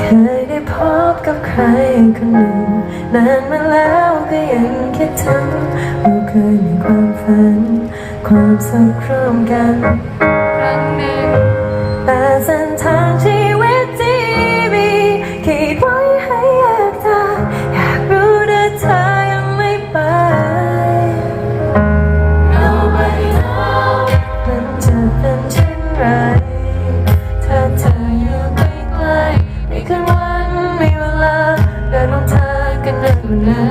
เคยได้พบกับใครคนหนึ่งนานมาแล้วก็ยังคิดถึงเราเคยมีความฝัน ความสุขร่วมกัน กันหลั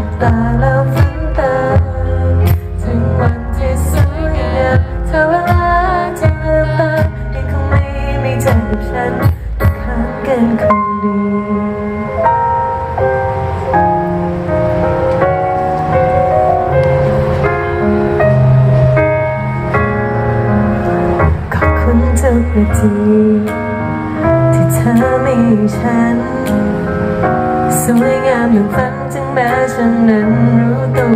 บตาแล้วฝันตาถึงวันที่สวยงามเธอเวลาจะลืมตายังคงไม่ไมีเธอกับฉันข้างกันคนดีขอบคุณทุกนาทีที่เธอมีฉัน สวยงามอย่างฝันถึงแม้ฉันนั้นรู้ตัว